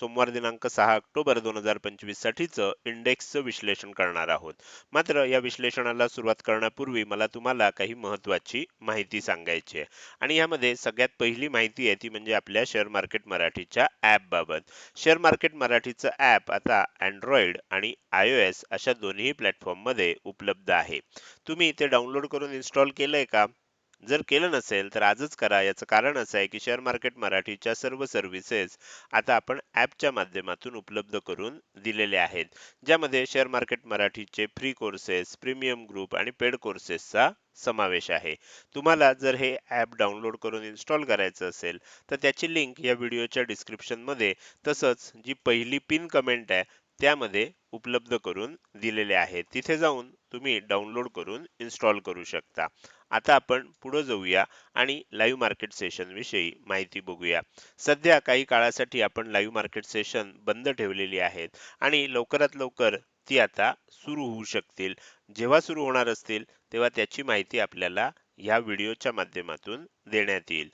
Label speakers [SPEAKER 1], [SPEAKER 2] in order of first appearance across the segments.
[SPEAKER 1] सोमवार दिनांक सहा ऑक्टोबर दोन हजार पंचवीस साठीचं इंडेक्सचं विश्लेषण करणार आहोत. मात्र या विश्लेषणाला सुरुवात करण्यापूर्वी मला तुम्हाला काही महत्वाची माहिती सांगायची आहे. आणि यामध्ये सगळ्यात पहिली माहिती आहे ती म्हणजे आपल्या शेअर मार्केट मराठीच्या ॲपबाबत शेअर मार्केट मराठीचं ॲप आता अँड्रॉइड आणि आय ओ एस अशा दोन्ही प्लॅटफॉर्ममध्ये उपलब्ध आहे. तुम्ही ते डाउनलोड करून इन्स्टॉल केलंय का? जर केलं नसेल तर आजच करा. याचं कारण असं आहे की शेअर मार्केट मराठीच्या सर्व सर्व्हिसेस आता आपण ॲपच्या माध्यमातून उपलब्ध करून दिलेले आहेत. ज्यामध्ये शेअर मार्केट मराठीचे फ्री कोर्सेस प्रीमियम ग्रुप आणि पेड कोर्सेसचा समावेश आहे. तुम्हाला जर हे ॲप डाउनलोड करून इन्स्टॉल करायचं असेल तर त्याची लिंक या व्हिडिओच्या डिस्क्रिप्शनमध्ये तसंच जी पहिली पिन कमेंट आहे त्यामध्ये उपलब्ध करून दिलेले आहेत. तिथे जाऊन तुम्ही डाउनलोड करून इन्स्टॉल करू शकता. आता आपण पुढे जाऊया आणि लाईव्ह मार्केट सेशनविषयी माहिती बघूया. सध्या काही काळासाठी आपण लाईव्ह मार्केट सेशन बंद ठेवलेली आहेत आणि लवकरात लवकर ती आता सुरू होऊ शकतील. जेव्हा सुरू होणार असतील तेव्हा त्याची माहिती आपल्याला या व्हिडिओच्या माध्यमातून देण्यात येईल.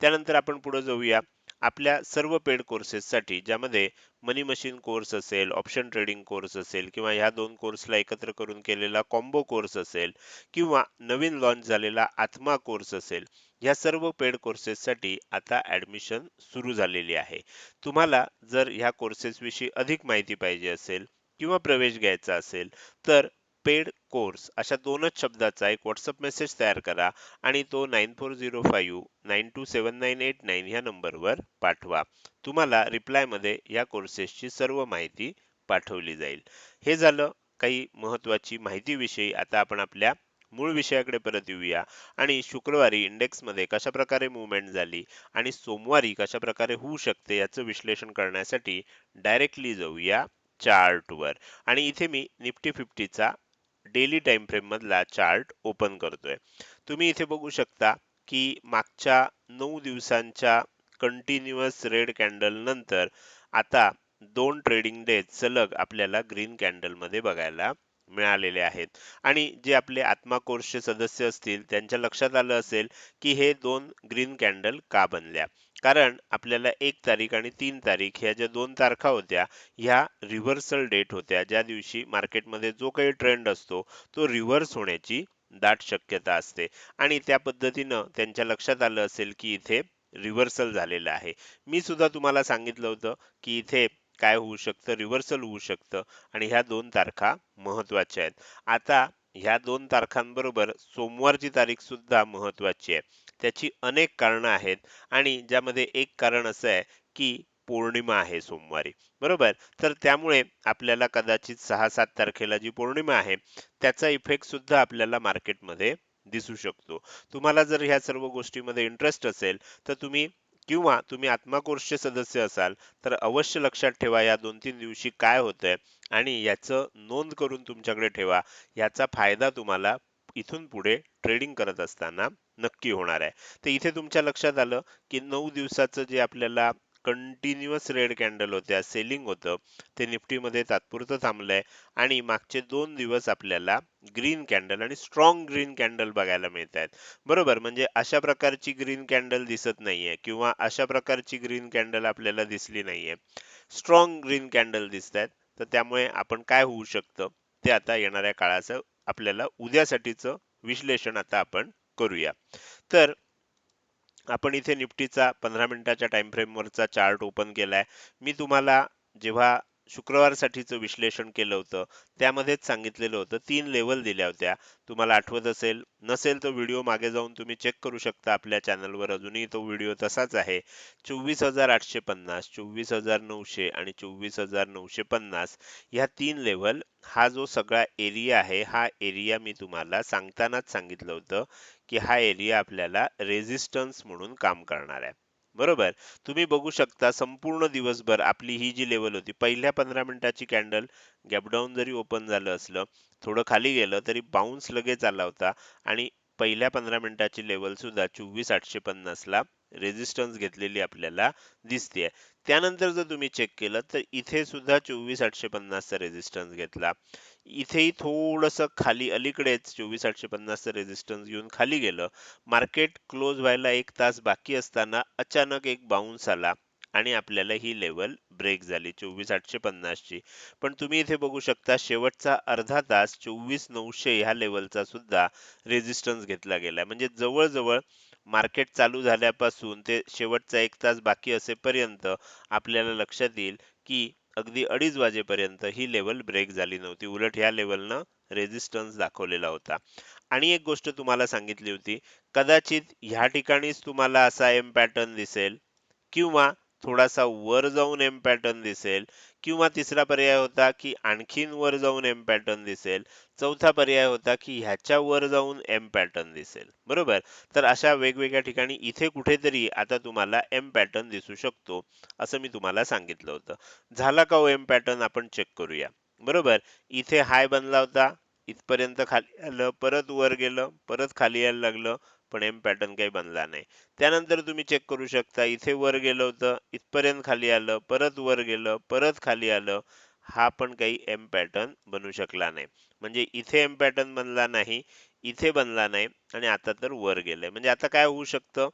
[SPEAKER 1] त्यानंतर आपण पुढे जाऊया. आपल्या सर्व पेड कोर्सेससाठी ज्यामध्ये मनी मशीन कोर्स असेल ऑप्शन ट्रेडिंग कोर्स असेल किंवा ह्या दोन कोर्सला एकत्र करून केलेला कॉम्बो कोर्स असेल किंवा नवीन लॉन्च झालेला आत्मा कोर्स असेल या सर्व पेड कोर्सेससाठी आता ऍडमिशन सुरू झालेली आहे. तुम्हाला जर ह्या कोर्सेसविषयी अधिक माहिती पाहिजे असेल किंवा प्रवेश घ्यायचा असेल तर पेड कोर्स अशा दोनच शब्दाचा एक व्हॉट्सअप मेसेज तयार करा आणि तो nine four zero five nine two seven nine eight nine ह्या नंबरवर पाठवा. तुम्हाला रिप्लायमध्ये या कोर्सेसची सर्व माहिती पाठवली जाईल. हे झालं. काही महत्त्वाची माहितीविषयी आता आपण आपल्या मूळ विषयाकडे परत येऊया. आणि शुक्रवारी इंडेक्समध्ये कशाप्रकारे मुवमेंट झाली आणि सोमवारी कशा प्रकारे होऊ शकते याचं विश्लेषण करण्यासाठी डायरेक्टली जाऊया चार्टवर आणि इथे मी निफ्टी फिफ्टीचा डेली टाइम फ्रेम मधला चार्ट ओपन करतोय. तुम्ही इथे बघू शकता की मागच्या नऊ दिवसांच्या कंटिन्युअस रेड कॅन्डल नंतर आता दोन ट्रेडिंग डे सलग आपल्याला ग्रीन कॅन्डलमध्ये बघायला मिळालेले आहेत. आणि जे आपले आत्मा कोर्सचे सदस्य असतील त्यांच्या लक्षात आलं असेल की हे दोन ग्रीन कॅन्डल का बनल्या? कारण आपल्याला एक तारीख आणि तीन तारीख ह्या ज्या दोन तारखा होत्या ह्या रिव्हर्सल डेट होत्या ज्या दिवशी मार्केटमध्ये जो काही ट्रेंड असतो तो रिव्हर्स होण्याची दाट शक्यता असते. आणि त्या पद्धतीनं त्यांच्या लक्षात आलं असेल की इथे रिव्हर्सल झालेलं आहे. मी सुद्धा तुम्हाला सांगितलं होतं की इथे काय होऊ शकतं रिव्हर्सल होऊ शकतं आणि ह्या दोन तारखा महत्त्वाच्या आहेत. आता ह्या दोन तारखांबरोबर सोमवारची तारीख सुद्धा महत्वाची आहे. त्याची अनेक कारणं आहेत. आणि ज्यामध्ये एक कारण असं आहे की पौर्णिमा आहे सोमवारी. बरोबर? तर त्यामुळे आपल्याला कदाचित सहा सात तारखेला जी पौर्णिमा आहे त्याचा इफेक्ट सुद्धा आपल्याला मार्केटमध्ये दिसू शकतो. तुम्हाला जर ह्या सर्व गोष्टीमध्ये इंटरेस्ट असेल तर तुम्ही किंवा तुम्ही आत्मा कोर्सचे सदस्य असाल तर अवश्य लक्षात ठेवा या दोन तीन दिवशी काय होतंय आणि याचं नोंद करून तुमच्याकडे ठेवा. याचा फायदा तुम्हाला इथून पुढे ट्रेडिंग करत असताना नक्की होणार आहे. तर इथे तुमच्या लक्षात आलं की नऊ दिवसाचं जे आपल्याला कंटिन्युअस रेड कॅन्डल होत्या सेलिंग होतं ते निफ्टीमध्ये तात्पुरतं थांबलंय. आणि मागचे दोन दिवस आपल्याला ग्रीन कॅन्डल आणि स्ट्रॉंग ग्रीन कॅन्डल बघायला मिळत आहेत बरोबर म्हणजे अशा प्रकारची ग्रीन कॅन्डल दिसत नाहीये किंवा अशा प्रकारची ग्रीन कॅन्डल आपल्याला दिसली नाहीये. स्ट्रॉंग ग्रीन कॅन्डल दिसत आहेत तर त्यामुळे आपण काय होऊ शकतं? ते आता येणाऱ्या काळाचं आपल्याला उद्यासाठीचं विश्लेषण आता आपण करूया. तर आपण इथे निफ्टीचा पंधरा मिनिटाच्या टाइम फ्रेमवरचा चार्ट ओपन केलाय. मी तुम्हाला जेव्हा शुक्रवारसाठीचं विश्लेषण केलं होतं. त्यामध्येच सांगितलेलं होतं. तीन लेवल दिल्या होत्या. तुम्हाला आठवत असेल नसेल तर व्हिडिओ मागे जाऊन तुम्ही चेक करू शकता आपल्या चॅनलवर अजूनही तो व्हिडिओ तसाच आहे. चोवीस हजार आठशे पन्नास चोवीस हजार नऊशे आणि चोवीस हजार नऊशे पन्नास ह्या तीन लेवल हा जो सगळा एरिया आहे हा एरिया मी तुम्हाला सांगतानाच सांगितलं होतं की हा एरिया आपल्याला रेझिस्टन्स म्हणून काम करणार आहे. बरोबर? तुम्ही बघू शकता संपूर्ण दिवसभर आपली ही जी लेवल होती पहिल्या पंधरा मिनिटाची कॅन्डल गॅपडाऊन जरी ओपन झालं असलं थोडं खाली गेलं तरी बाउन्स लगेच आला होता आणि पहिल्या पंधरा मिनिटाची लेवल सुद्धा चोवीस आठशे पन्नासला रेजिस्टन्स रेझिस्टन्स घेतलेली आपल्याला दिसते त्यानंतर जर तुम्ही चेक केलं तर इथे सुद्धा चोवीस आठशे पन्नासचा रेझिस्टन्स घेतला. इथेही थोडंसं खाली अलीकडेच चोवीस आठशे पन्नासचं रेझिस्टन्स घेऊन खाली गेलं. मार्केट क्लोज व्हायला एक तास बाकी असताना अचानक एक बाउन्स आला आणि आपल्याला ही लेवल ब्रेक झाली चोवीस आठशे पन्नासची. पण तुम्ही इथे बघू शकता शेवटचा अर्धा तास चोवीस नऊशे ह्या लेवलचा सुद्धा रेझिस्टन्स घेतला गेला म्हणजे जवळजवळ मार्केट चालू झाल्यापासून ते शेवटचा एक तास बाकी असेपर्यंत आपल्याला लक्षात येईल की अगदी अडीच वाजेपर्यंत ही लेवल ब्रेक झाली नव्हती. उलट ह्या लेवलनं रेझिस्टन्स दाखवलेला होता. आणि एक गोष्ट तुम्हाला सांगितली होती कदाचित ह्या ठिकाणीच तुम्हाला असा एम पॅटर्न दिसेल किंवा थोडासा वर जाऊन एम पॅटर्न दिसेल किंवा तिसरा पर्याय होता की आणखीन वर जाऊन एम पॅटर्न दिसेल. चौथा पर्याय होता की ह्याच्या वर जाऊन एम पॅटर्न दिसेल. बरोबर? तर अशा वेगवेगळ्या ठिकाणी इथे कुठेतरी आता तुम्हाला एम पॅटर्न दिसू शकतो असं मी तुम्हाला सांगितलं होतं. झाला का ओ एम पॅटर्न आपण चेक करूया. बरोबर? इथे हाय बनला होता. इथपर्यंत खाली आलं परत वर गेलं परत खाली यायला लागलं पण एम पॅटर्न काही बनला नाही. त्यानंतर तुम्ही चेक करू शकता इथे वर गेलं होतं इथपर्यंत खाली आलं परत वर गेलं परत खाली आलं हा पण काही एम पॅटर्न बनू शकला नाही. म्हणजे इथे एम पॅटर्न बनला नाही इथे बनला नाही आणि आता तर वर गेलंय. म्हणजे आता काय होऊ शकतं?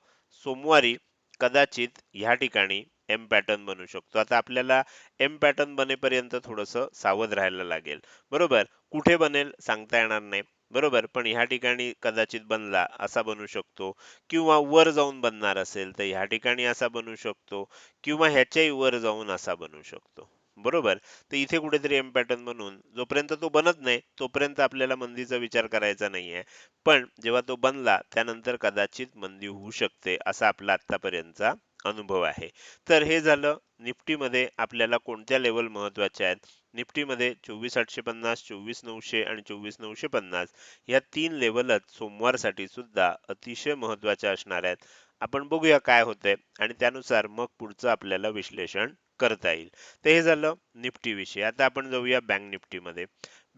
[SPEAKER 1] सोमवारी कदाचित ह्या ठिकाणी एम पॅटर्न बनू शकतो. आता आपल्याला एम पॅटर्न बनेपर्यंत थोडस सावध राहायला लागेल. बरोबर? कुठे बनेल सांगता येणार नाही. बरोबर पण ह्या ठिकाणी कदाचित बनला असा बनू शकतो किंवा वर जाऊन बनणार असेल तर ह्या ठिकाणी असा बनू शकतो किंवा ह्याच्याही वर जाऊन असा बनू शकतो. बरोबर? तर इथे कुठेतरी एम पॅटर्न बनून जोपर्यंत तो बनत नाही तोपर्यंत आपल्याला मंदीचा विचार करायचा नाहीये. पण जेव्हा तो बनला त्यानंतर कदाचित मंदी होऊ शकते असा आपला आतापर्यंतचा अनुभव आहे. तर हे झालं निफ्टीमध्ये आपल्याला कोणत्या लेवल महत्त्वाच्या आहेत? निफ्टीमध्ये चोवीस आठशे पन्नास चोवीस नऊशे आणि चोवीस नऊशे पन्नास या तीन लेवलच सोमवारसाठी सुद्धा अतिशय महत्त्वाच्या असणार आहेत. आपण बघूया काय होतंय आणि त्यानुसार मग पुढचं आपल्याला विश्लेषण करता येईल. तर हे झालं निफ्टीविषयी आता आपण जाऊया बँक निफ्टीमध्ये.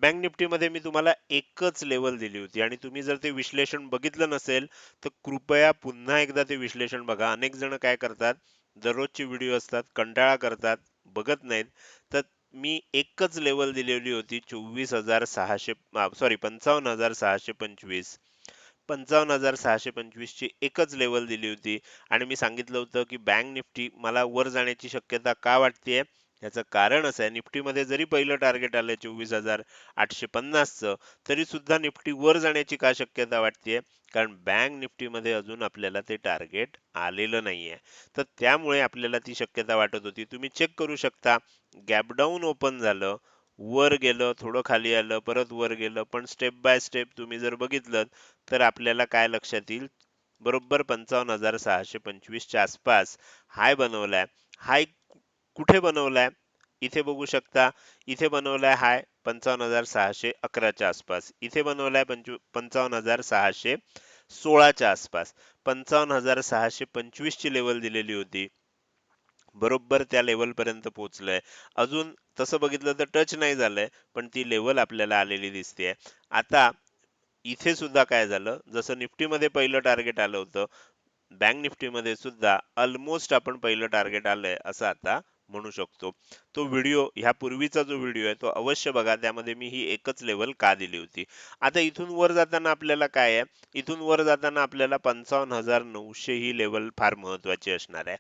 [SPEAKER 1] बँक निफ्टीमध्ये मी तुम्हाला एकच लेवल दिली होती आणि तुम्ही जर ते विश्लेषण बघितलं नसेल तर कृपया पुन्हा एकदा ते विश्लेषण बघा. अनेक जण काय करतात दररोजचे व्हिडिओ असतात कंटाळा करतात बघत नाहीत. तर मी एकच लेवल दिलेली होती चोवीस हजार सहाशे सॉरी पंचावन्न हजार सहाशे पंचवीस. पंचावन्न हजार सहाशे पंचवीस ची एकच लेवल दिली होती. आणि मी सांगितलं होतं की बँक निफ्टी मला वर जाण्याची शक्यता का वाटते याचं कारण असं आहे. निफ्टीमध्ये जरी पहिलं टार्गेट आलं चोवीस हजार आठशे पन्नासचं तरी सुद्धा निफ्टी वर जाण्याची का शक्यता वाटते कारण बँक निफ्टीमध्ये अजून आपल्याला ते टार्गेट आलेलं नाहीये. तर त्यामुळे आपल्याला ती शक्यता वाटत होती. तुम्ही चेक करू शकता. गॅपडाऊन ओपन झालं. वर गेलं थोडं खाली आलं परत वर गेलं. पण स्टेप बाय स्टेप तुम्ही जर बघितलं तर आपल्याला काय लक्षात येईल? बरोबर पंचावन्न हजार सहाशे पंचवीसच्या आसपास हाय बनवलाय. हाय कुठे बनवलाय? इथे बघू शकता. इथे बनवलाय हाय पंचावन्न हजार सहाशे अकराच्या आसपास. इथे बनवलाय पंचव पंचावन्न हजार सहाशे सोळाच्या आसपास. पंचावन्न हजार सहाशे पंचवीस ची लेवल दिलेली होती. बरोबर त्या लेवल पर्यंत पोहोचलंय. अजून तसं बघितलं तर टच नाही झालंय पण ती लेवल आपल्याला आलेली दिसते आता इथे सुद्धा काय झालं? जसं निफ्टीमध्ये पहिलं टार्गेट आलं होतं बँक निफ्टीमध्ये सुद्धा ऑलमोस्ट आपण पहिलं टार्गेट आलंय असं आता म्हणू शकतो. तो व्हिडिओ ह्या पूर्वीचा जो व्हिडिओ आहे तो अवश्य बघा. त्यामध्ये मी ही एकच लेवल का दिली होती? आता इथून वर जाताना आपल्याला काय आहे? इथून वर जाताना आपल्याला पंचावन्न हजार नऊशे ही लेवल फार महत्वाची असणार आहे.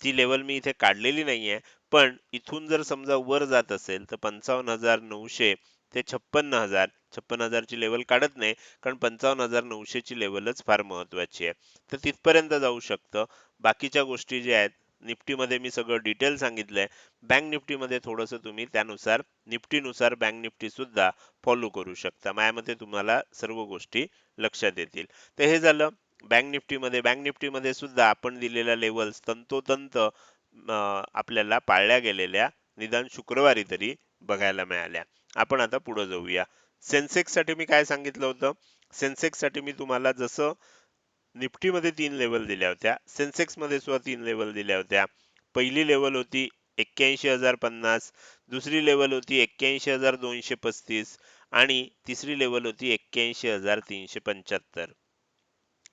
[SPEAKER 1] ती लेवल मी इथे काढलेली नाहीये पण इथून जर समजा वर जात असेल तर पंचावन्न हजार नऊशे ते छप्पन्न हजार छप्पन हजारची लेवल काढत नाही कारण पंचावन्न हजार नऊशे ची लेवलच फार महत्वाची आहे. तर तिथपर्यंत जाऊ शकतं. बाकीच्या गोष्टी ज्या आहेत निफ्टीमध्ये मी सगळं डिटेल सांगितलंय. बँक निफ्टीमध्ये थोडंसं तुम्ही त्यानुसार निफ्टीनुसार बँक निफ्टी सुद्धा फॉलो करू शकता. माझ्या तुम्हाला सर्व गोष्टी लक्षात येतील. तर हे झालं. बँक निफ्टीमध्ये बँक निफ्टीमध्ये सुद्धा आपण दिलेल्या लेवल्स तंतोतंत आपल्याला पाळल्या गेलेल्या निदान शुक्रवारी तरी बघायला मिळाल्या. आपण आता पुढे जाऊया. सेन्सेक्ससाठी मी काय सांगितलं होतं? सेन्सेक्ससाठी मी तुम्हाला जसं निफ्टीमध्ये तीन लेवल दिल्या होत्या. सेन्सेक्समध्ये सुद्धा तीन लेवल दिल्या होत्या. पहिली लेवल होती एक्क्याऐंशी हजार पन्नास. दुसरी लेवल होती एक्क्याऐंशी हजार दोनशे पस्तीस. आणि तिसरी लेवल होती एक्क्याऐंशी हजार तीनशे पंच्याहत्तर.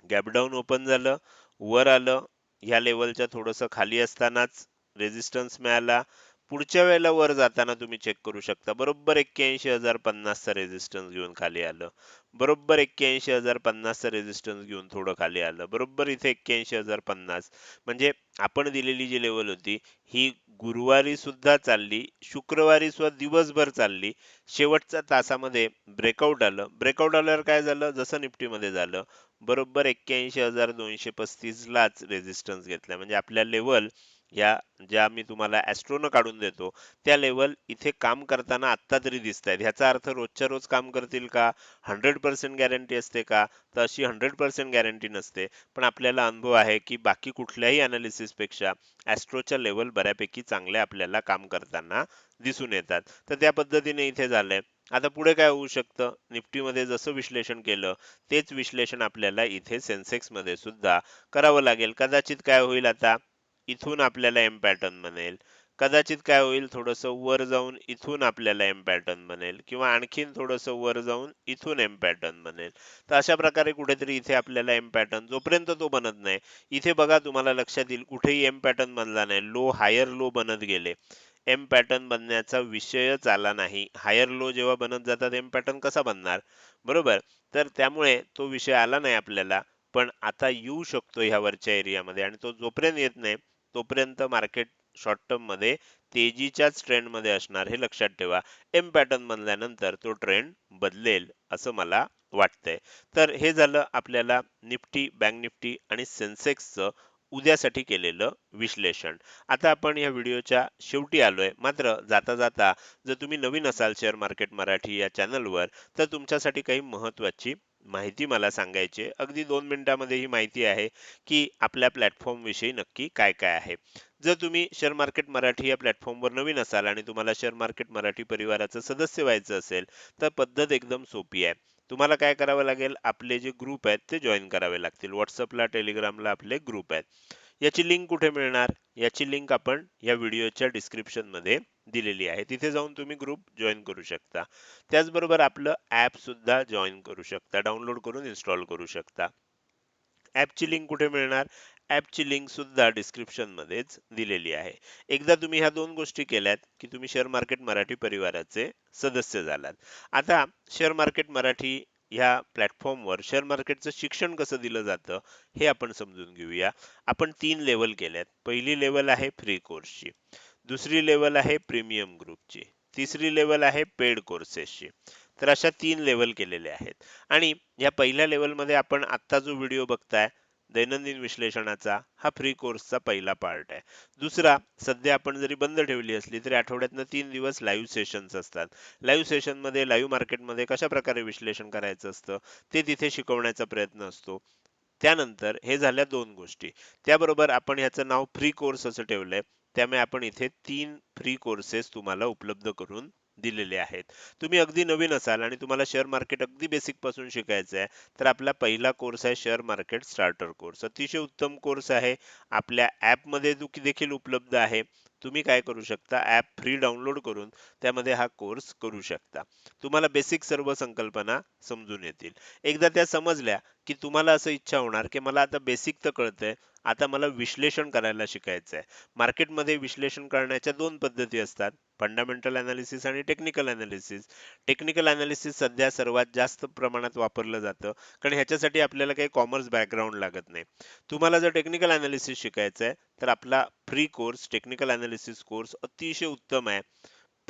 [SPEAKER 1] गॅपडाऊन ओपन झालं. वर आलं. ह्या लेवलच्या थोडंसं खाली असतानाच रेजिस्टन्स मिळाला. पुढच्या वेळेला वर जाताना तुम्ही चेक करू शकता. बरोबर एक्क्याऐंशी हजार पन्नासचा रेझिस्टन्स घेऊन खाली आलं. बरोबर एक्क्याऐंशी हजार पन्नासचा रेझिस्टन्स घेऊन थोडं खाली आलं. बरोबर इथे एक्क्याऐंशी हजार पन्नास. म्हणजे आपण दिलेली जी लेवल होती ही गुरुवारी सुद्धा चालली शुक्रवारी सुद्धा दिवसभर चालली. शेवटच्या तासामध्ये ब्रेकआउट आलं. ब्रेकआउट आल्यावर काय झालं? जसं निफ्टीमध्ये झालं. बरोबर एक्क्याऐंशी हजार दोनशे पस्तीस लाच घेतला. म्हणजे आपल्या लेवल या ज्या मी तुम्हाला ॲस्ट्रोनं काढून देतो त्या लेवल इथे काम करताना आत्ता तरी दिसत आहेत ह्याचा अर्थ रोजच्या रोज काम करतील का? हंड्रेड पर्सेंट गॅरंटी असते का? तर अशी हंड्रेड पर्सेंट गॅरंटी नसते. पण आपल्याला अनुभव आहे की बाकी कुठल्याही अनालिसिसपेक्षा ॲस्ट्रोच्या लेवल बऱ्यापैकी चांगल्या आपल्याला काम करताना दिसून येतात. तर त्या पद्धतीने इथे झालंय. आता पुढे काय होऊ शकतं? निफ्टीमध्ये जसं विश्लेषण केलं तेच विश्लेषण आपल्याला इथे सेन्सेक्समध्ये सुद्धा करावं लागेल. कदाचित काय होईल आता? इथून आपल्याला एम पॅटर्न बनेल. कदाचित काय होईल थोडस वर जाऊन इथून आपल्याला एम पॅटर्न बनेल किंवा आणखीन थोडस वर जाऊन इथून एम पॅटर्न बनेल. तर अशा प्रकारे कुठेतरी इथे आपल्याला एम पॅटर्न जोपर्यंत तो बनत नाही. इथे बघा तुम्हाला लक्षात येईल कुठेही एम पॅटर्न बनला नाही. लो हायर लो बनत गेले. एम पॅटर्न बनण्याचा विषयच आला नाही. हायर लो जेव्हा बनत जातात एम पॅटर्न कसा बनणार? बरोबर? तर त्यामुळे तो विषय आला नाही आपल्याला. पण आता येऊ शकतो ह्यावरच्या एरियामध्ये आणि तो जोपर्यंत येत नाही तोपर्यंत मार्केट शॉर्ट टर्ममध्ये तेजीच्याच ट्रेंडमध्ये असणार हे लक्षात ठेवा. एम पॅटर्न बनल्यानंतर तो ट्रेंड बदलेल असं मला वाटतंय. तर हे झालं आपल्याला निफ्टी बँक निफ्टी आणि सेन्सेक्सचं उद्यासाठी केलेलं विश्लेषण. आता आपण या व्हिडिओच्या शेवटी आलोय. मात्र जाता जाता जर तुम्ही नवीन असाल शेअर मार्केट मराठी या चॅनलवर तर तुमच्यासाठी काही महत्त्वाची माहिती मला सांगायची अगदी दोन मिनिटांमध्ये ही माहिती आहे की आपल्या प्लॅटफॉर्म विषयी नक्की काय काय आहे. जर तुम्ही शेअर मार्केट मराठी या प्लॅटफॉर्मवर नवीन असाल आणि तुम्हाला शेअर मार्केट मराठी परिवाराचं सदस्य व्हायचं असेल तर पद्धत एकदम सोपी आहे. तुम्हाला काय करावं लागेल? आपले जे ग्रुप आहेत ते जॉईन करावे लागतील. व्हॉट्सअपला टेलिग्रामला आपले ग्रुप आहेत. याची लिंक कुठे मिळणार? याची लिंक आपण या व्हिडिओच्या डिस्क्रिप्शनमध्ये दिलेली आहे. तिथे जाऊन तुम्ही ग्रुप जॉईन करू शकता. त्याचबरोबर आपलं ऍप सुद्धा जॉईन करू शकता. डाउनलोड करून इन्स्टॉल करू शकता. ऍपची लिंक कुठे मिळणार? ऍपची लिंक सुद्धा डिस्क्रिप्शन मध्येच दिलेली आहे. एकदा तुम्ही ह्या दोन गोष्टी केल्यात की तुम्ही शेअर मार्केट मराठी परिवाराचे सदस्य झालात. आता शेअर मार्केट मराठी ह्या प्लॅटफॉर्मवर शेअर मार्केटचं शिक्षण कसं दिलं जातं हे आपण समजून घेऊया. आपण तीन लेवल केल्यात. पहिली लेवल आहे फ्री कोर्सची दुसरी लेवल आहे प्रीमियम ग्रुपची तिसरी लेवल आहे पेड कोर्सेसची तर अशा तीन लेवल केलेले आहेत. आणि या पहिल्या लेवलमध्ये आपण आत्ता जो व्हिडिओ बघताय दैनंदिन विश्लेषणाचा हा फ्री कोर्सचा पहिला पार्ट आहे. दुसरा सध्या आपण जरी बंद ठेवली असली तरी आठवड्यातनं तीन दिवस लाईव्ह सेशन्स असतात. लाईव्ह सेशनमध्ये लाईव्ह मार्केटमध्ये कशा प्रकारे विश्लेषण करायचं असतं ते तिथे शिकवण्याचा प्रयत्न असतो. त्यानंतर हे झाल्या दोन गोष्टी. त्याबरोबर आपण ह्याचं नाव फ्री कोर्स असं ठेवलंय. त्यामुळे आपण इथे तीन फ्री कोर्सेस तुम्हाला उपलब्ध करून दिलेले आहेत. तुम्ही अगदी नवीन असाल आणि तुम्हाला शेअर मार्केट अगदी बेसिकपासून शिकायचं आहे तर आपला पहिला कोर्स आहे शेअर मार्केट स्टार्टर कोर्स अतिशय उत्तम कोर्स आहे. आपल्या ऍपमध्ये देखील उपलब्ध आहे. तुम्ही काय करू शकता? ॲप फ्री डाउनलोड करून त्यामध्ये हा कोर्स करू शकता. तुम्हाला बेसिक सर्व संकल्पना समजून येतील. एकदा त्या समजल्या की तुम्हाला असं इच्छा होणार की मला आता बेसिक तर कळतंय आता मला विश्लेषण करायला शिकायचं आहे मार्केटमध्ये विश्लेषण करण्याच्या दोन पद्धती असतात. फंडामेंटल अनालिसिस आणि टेक्निकल अनालिसिस टेक्निकल अनालिसिस सध्या सर्वात जास्त प्रमाणात वापरलं जातं कारण ह्याच्यासाठी आपल्याला काही कॉमर्स बॅकग्राऊंड लागत नाही. तुम्हाला जर टेक्निकल अनालिसिस शिकायचं आहे तर आपला free course technical analysis course अतिशय उत्तम आहे.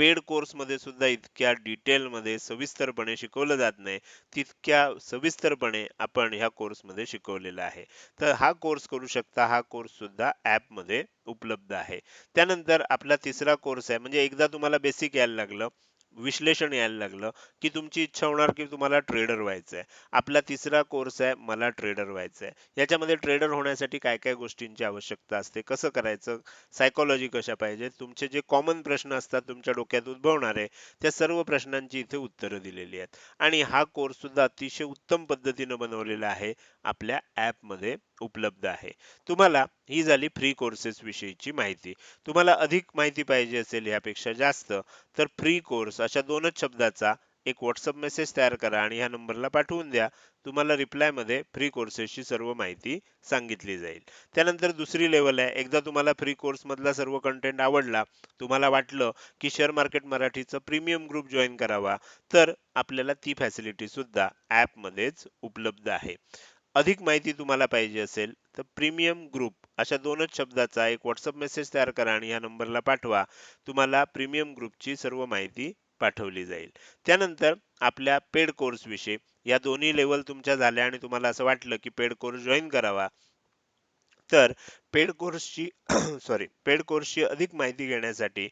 [SPEAKER 1] पेड कोर्समध्ये सुद्धा इतक्या डिटेलमध्ये सविस्तरपणे शिकवलं जात नाही तितक्या सविस्तरपणे आपण ह्या कोर्समध्ये शिकवलेला आहे. तर हा कोर्स करू शकता हा कोर्स सुद्धा ऍपमध्ये उपलब्ध आहे. त्यानंतर आपला तिसरा कोर्स आहे म्हणजे एकदा तुम्हाला बेसिक यायला लागलं विश्लेषण यायला लागलं की तुमची इच्छा होणार की तुम्हाला ट्रेडर व्हायचं आहे आपला तिसरा कोर्स आहे मला ट्रेडर व्हायचं आहे याच्यामध्ये ट्रेडर होण्यासाठी काय काय गोष्टींची आवश्यकता असते? कसं करायचं? सायकोलॉजी कशा पाहिजे? तुमचे जे कॉमन प्रश्न असतात तुमच्या डोक्यात उद्भवणारे त्या सर्व प्रश्नांची इथे उत्तरं दिलेली आहेत. आणि हा कोर्स सुद्धा अतिशय उत्तम पद्धतीनं बनवलेला आहे आपल्या ॲपमध्ये उपलब्ध आहे. तुम्हाला ही झाली फ्री कोर्सेस विषयीची माहिती. तुम्हाला अधिक माहिती पाहिजे असेल यापेक्षा जास्त तर फ्री कोर्स अशा दोनच शब्दाचा एक व्हॉट्सअप मेसेज तयार करा आणि ह्या नंबरला पाठवून द्या. तुम्हाला रिप्लायमध्ये फ्री कोर्सेसची सर्व माहिती सांगितली जाईल. त्यानंतर दुसरी लेवल आहे. एकदा तुम्हाला फ्री कोर्स मधला सर्व कंटेंट आवडला तुम्हाला वाटलं की शेअर मार्केट मराठीचं प्रीमियम ग्रुप जॉईन करावा तर आपल्याला ती फॅसिलिटी सुद्धा ऍप मध्येच उपलब्ध आहे. अधिक माहिती तुम्हाला पाहिजे असेल तर प्रीमियम ग्रुप अशा दोनच शब्दाचा एक व्हॉट्सअप मेसेज तयार करा आणि या नंबरला पाठवा. तुम्हाला प्रीमियम ग्रुपची सर्व माहिती पाठवली जाईल. त्यानंतर आपल्या पेड कोर्स विषयी या दोन्ही लेवल तुमच्या झाल्या आणि तुम्हाला असं वाटलं की पेड कोर्स जॉईन करावा. तर पेड कोर्सची सॉरी पेड कोर्सची अधिक माहिती घेण्यासाठी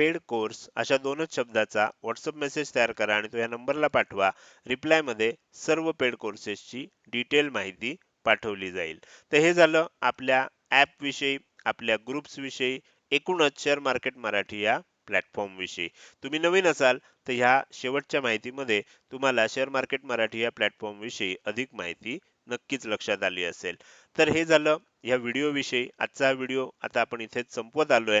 [SPEAKER 1] पेड कोर्स अशा दोनच शब्दाचा व्हॉट्सअप मेसेज तयार करा आणि तो या नंबरला पाठवा. रिप्लायमध्ये सर्व पेड कोर्सेसची डिटेल माहिती पाठवली जाईल. तर हे झालं आपल्या ॲपविषयी आपल्या ग्रुप्स विषयी एकूणच शेअर मार्केट मराठी या प्लॅटफॉर्म विषयी. तुम्ही नवीन असाल तर ह्या शेवटच्या माहितीमध्ये तुम्हाला शेअर मार्केट मराठी या प्लॅटफॉर्मविषयी अधिक माहिती नक्कीच लक्षात आली असेल. तर हे झालं या व्हिडिओ विषयी. आजचा व्हिडिओ आता आपण इथेच संपवत आलोय.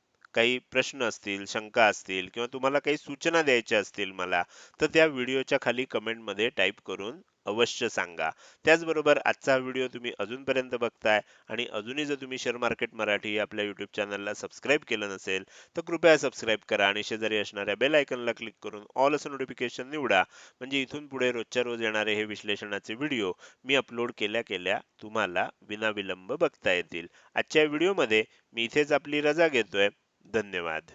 [SPEAKER 1] काही प्रश्न असतील शंका असतील किंवा तुम्हाला काही सूचना द्यायच्या असतील मला तर त्या व्हिडिओच्या खाली कमेंटमध्ये टाईप करून अवश्य सांगा. त्याचबरोबर आजचा व्हिडिओ तुम्ही अजूनपर्यंत बघताय आणि अजूनही जर तुम्ही शेअर मार्केट मराठी आपल्या यूट्यूब चॅनलला सबस्क्राईब केलं नसेल तर कृपया सबस्क्राईब करा आणि शेजारी असणाऱ्या बेल आयकनला क्लिक करून ऑल असं नोटिफिकेशन निवडा. म्हणजे इथून पुढे रोजच्या रोज येणारे हे विश्लेषणाचे व्हिडिओ मी अपलोड केल्या केल्या तुम्हाला विनाविलंब बघता येतील. आजच्या व्हिडिओमध्ये मी इथेच आपली रजा घेतोय. धन्यवाद.